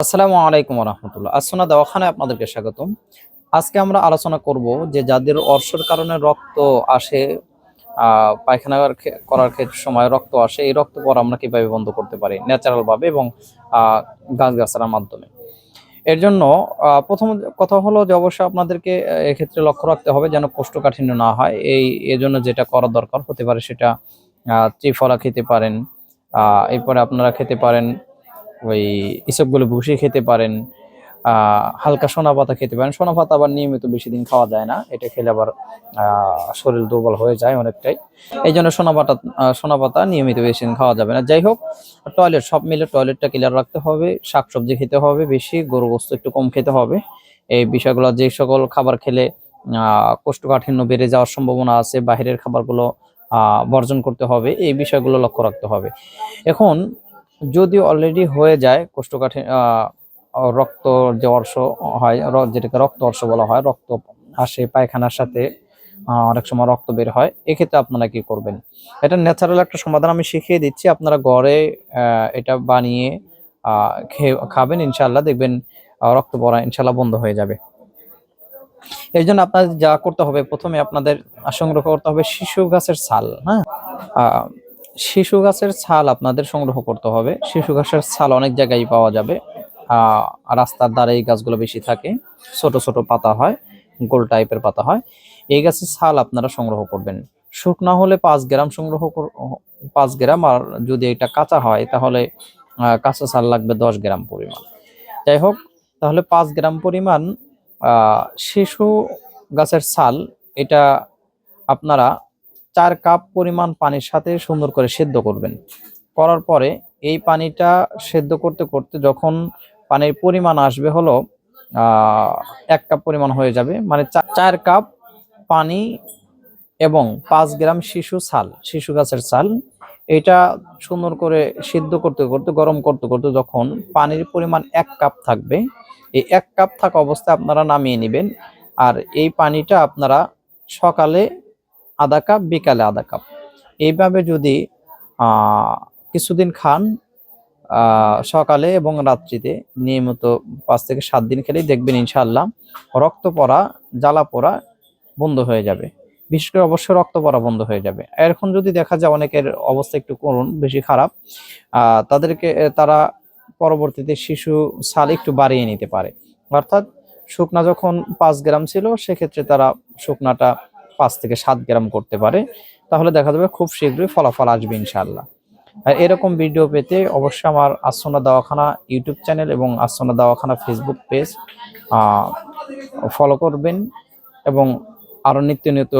আসসালামু আলাইকুম রহমতুল্লাহ আসনা দেওয়াখানায় আপনাদেরকে স্বাগতম। আজকে আমরা আলোচনা করব যে যাদের অর্শর কারণে রক্ত আসে পায়খানা করার ক্ষেত্রে সময় রক্ত আসে এই রক্ত পর আমরা কীভাবে বন্ধ করতে পারি? ন্যাচারালভাবে এবং আহ, গাছ গাছার মাধ্যমে। এর জন্য প্রথম কথা হলো যে অবশ্যই আপনাদেরকে এক্ষেত্রে লক্ষ্য রাখতে হবে যেন কোষ্ঠকাঠিন্য না হয়। এই এজন্য যেটা করা দরকার হতে পারে সেটা ত্রিফলা খেতে পারেন এরপরে আপনারা খেতে পারেন ওই এসবগুলো ভুসি খেতে পারেন হালকা সোনা পাতা খেতে পারেন। সোনা পাতা আবার নিয়মিত বেশি দিন খাওয়া যায় না, এটা খেলে আবার শরীর দুর্বল হয়ে যায় অনেকটাই। এই জন্য সোনা পাতা সোনা পাতা নিয়মিত বেশি দিন খাওয়া যাবে না। যাই হোক, টয়লেট, সব মিলে টয়লেটটা ক্লিয়ার রাখতে হবে, শাকসবজি খেতে হবে বেশি গরু গোস্ত একটু কম খেতে হবে। এই বিষয়গুলো যে সকল খাবার খেলে কোষ্ঠকাঠিন্য বেড়ে যাওয়ার সম্ভাবনা আছে, বাইরের খাবারগুলো বর্জন করতে হবে, এই বিষয়গুলো লক্ষ্য রাখতে হবে। এখন যদি অলরেডি হয়ে যায় কোষ্ঠকাঠিন্য আহ, রক্ত যে অর্শ হয় যেটাকে রক্ত অর্শ বলা হয় রক্ত আসে পায়খানার সাথে অনেক সময় রক্ত বের হয় এক্ষেত্রে আপনারা কি করবেন? এটা ন্যাচারাল একটা সমাধান আমি শিখিয়ে দিচ্ছি আপনারা ঘরে এটা বানিয়ে খেয়ে খাবেন ইনশাল্লাহ দেখবেন রক্ত পড়া ইনশাল্লাহ বন্ধ হয়ে যাবে। এই জন্য আপনাদের যা করতে হবে প্রথমে আপনাদের সংগ্রহ করতে হবে শিশু গাছের ছাল হ্যাঁ? শিশু গাছের ছাল আপনাদের সংগ্রহ করতে হবে। শিশু গাছের ছাল অনেক জায়গায় পাওয়া যাবে। রাস্তার ধারে এই গাছগুলো বেশি থাকে। ছোট ছোট পাতা হয়, গোল টাইপের পাতা হয়। এই গাছের ছাল আপনারা সংগ্রহ করবেন। শুকনা হলে পাঁচ গ্রাম সংগ্রহ কর- পাঁচ গ্রাম, আর যদি এটা কাঁচা হয়, তাহলে কাঁচা ছাল লাগবে দশ গ্রাম পরিমাণ। যাই হোক, তাহলে পাঁচ গ্রাম পরিমাণ শিশু গাছের ছাল, এটা আপনারা চার কাপ পরিমাণ পানির সাথে সুন্দর করে সেদ্ধ করবেন। করার পরে এই পানিটা সেদ্ধ করতে করতে যখন পানির পরিমাণ আসবে হলো এক কাপ পরিমাণ হয়ে যাবে মানে চার কাপ পানি এবং পাঁচ গ্রাম শিশু ছাল, শিশু গাছের ছাল, এটা সুন্দর করে সিদ্ধ করতে করতে, গরম করতে করতে যখন পানির পরিমাণ এক কাপ থাকবে, এই এক কাপ থাকা অবস্থায় আপনারা নামিয়ে নেবেন। আর এই পানিটা আপনারা সকালে আধা কাপ, বিকালে আধা কাপ। এইভাবে যদি কিছুদিন খান সকালে এবং রাত্রিতে, নিয়মিত পাঁচ থেকে সাত দিন খেলেই দেখবেন ইনশাআল্লাহ রক্ত পড়া, জ্বালা পড়া বন্ধ হয়ে যাবে। বিশেষ করে অবশ্যই রক্ত পড়া বন্ধ হয়ে যাবে। এখন যদি দেখা যায় অনেকের অবস্থা একটু করুন, বেশি খারাপ তাদেরকে, তারা পরবর্তীতে শিশু সাল একটু বাড়িয়ে নিতে পারে। অর্থাৎ শুকনা যখন পাঁচ গ্রাম ছিল, সেক্ষেত্রে তারা শুকনাটা পাঁচ থেকে সাত গ্রাম করতে পারে, তাহলে দেখা যাবে খুব শীঘ্রই ফলাফল আসবে ইনশাল্লাহ আর এরকম ভিডিও পেতে অবশ্যই আমার আসনা দাওয়াখানা ইউটিউব চ্যানেল এবং Asna Dawakhana Facebook page follow করবেন এবং আরও নিত্য নিত্য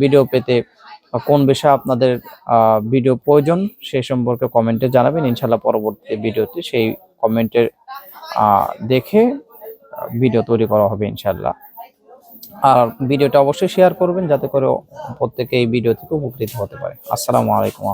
ভিডিও পেতে কোন বিষয়ে আপনাদের ভিডিও প্রয়োজন সেই সম্পর্কে কমেন্টে জানাবেন। ইনশাল্লাহ পরবর্তী ভিডিওতে সেই কমেন্টের দেখে ভিডিও তৈরি করা হবে ইনশাল্লাহ আর ভিডিওটা অবশ্যই শেয়ার করবেন যাতে করে প্রত্যেকে এই ভিডিও থেকে উপকৃত হতে পারে আসসালামু আলাইকুম।